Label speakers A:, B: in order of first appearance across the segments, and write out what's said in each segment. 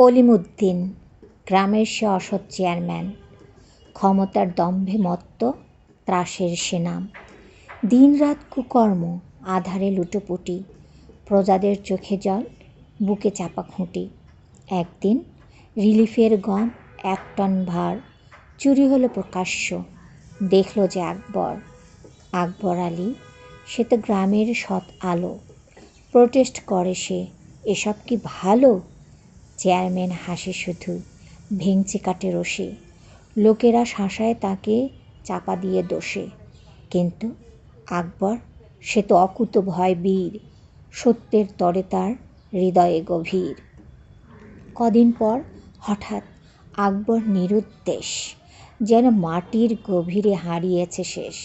A: কলিমুদ্দিন, গ্রামের সে অসৎ চেয়ারম্যান। ক্ষমতার দম্ভে মত্ত, ত্রাসের সে নাম। দিনরাত কুকর্ম, আধারে লুটোপুটি, প্রজাদের চোখে জল, বুকে চাপা খুঁটি। একদিন রিলিফের গম এক টন ভার, চুরি হলো প্রকাশ্য, দেখল যে আকবর। আকবর আলী, সে তো গ্রামের সৎ আলো। প্রোটেস্ট করে সে, এসব কি ভালো? চেয়ারম্যান হাসে শুধু, ভেঙচি কাটে রসে লোকেরা শাসায় তাকে চাপা দিয়ে দোষে। কিন্তু আকবর, সে তো অকুত ভয় বীর, সত্যের তরে তার হৃদয়ে গভীর। কদিন পর হঠাৎ আকবর নিরুদ্দেশ, যেন মাটির গভীরে হারিয়েছে শেষ।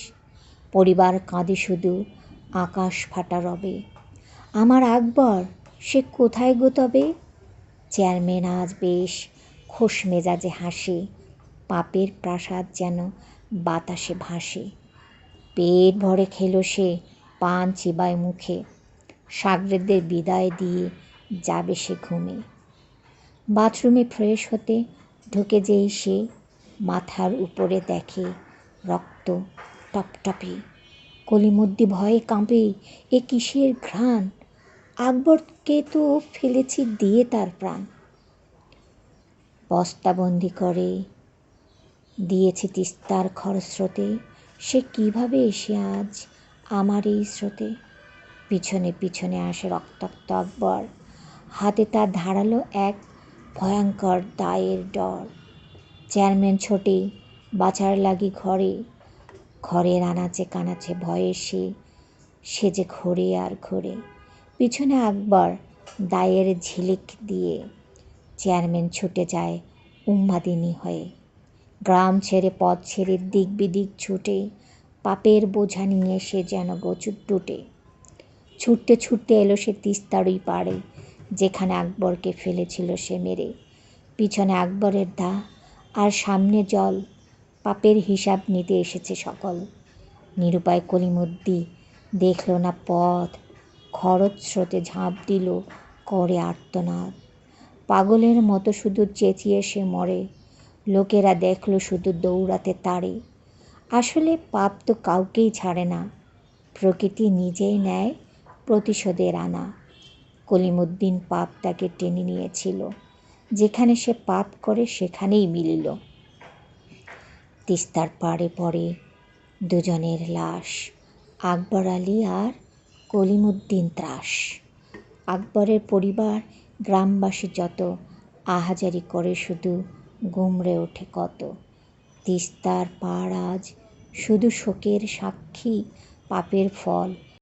A: পরিবার কাঁদে শুধু, আকাশ ফাটা রবে। আমার আকবর, সে কোথায় গো তবে? চেয়ারম্যান আজ বেশ খোশ মেজাজে হাসে। পাপের প্রাসাদ যেন বাতাসে ভাসে। পেট ভরে খেলো সে পান চিবায় মুখে। সাগরেদের বিদায় দিয়ে যাবে সে ঘুমে। বাথরুমে ফ্রেশ হতে ঢুকে যেই সে মাথার উপরে দেখে রক্ত টপটপে। কলিমদ্দি ভয়ে কাঁপে, এ কিসের ঘ্রাণ? আকবরকে তো ফেলেছি দিয়ে তার প্রাণ। বস্তাবন্দি করে দিয়েছে তিস্তার খরস্রোতে। সে কীভাবে এসে আজ আমার এই স্রোতে? পিছনে পিছনে আসে রক্তাক্ত আকবর। হাতে তার ধারালো এক ভয়ঙ্কর দায়ের ডর। চেয়ারম্যান ছোটে, বাঁচার লাগি ঘরে। ঘরের আনাচে কানাচে ভয়ে সে সে যে ঘোরে আর ঘোরে। পিছনে আকবর দায়ের ঝিলিক দিয়ে চেয়ারম্যান ছুটে যায় উম্মাদিনী হয়ে। গ্রাম ছেড়ে পথ ছেড়ে দিক বিদিক ছুটে, পাপের বোঝা নিয়ে সে যেন গচুর টুটে। ছুটতে ছুটতে এলো সে তিস্তারই পাড়ে, যেখানে আকবরকে ফেলেছিল সে মেরে। পিছনে আকবরের দা আর সামনে জল, পাপের হিসাব নিতে এসেছে সকল। নিরুপায় কলিমদ্দি দেখল না পথ খরচ স্রোতে ঝাঁপ দিল করে আর্তনাদ। পাগলের মতো শুধু চেঁচিয়ে সে মরে। লোকেরা দেখল শুধু দৌড়াতে তারে। আসলে পাপ তো কাউকেই ছাড়ে না। প্রকৃতি নিজেই নেয় প্রতিশোধের আনা। কলিমুদ্দিন পাপ তাকে টেনে নিয়েছিল। যেখানে সে পাপ করে সেখানেই মিলিল। তিস্তার পাড়ে পড়ে দুজনের লাশ। আকবর আলী আর কলিমুদ্দিন ত্রাস। আকবরের পরিবার, গ্রামবাসী যত, আহাজারি করে শুধু গুমড়ে ওঠে কত। তিস্তার পাড় আজ শুধু শোকের সাক্ষী, পাপের ফল।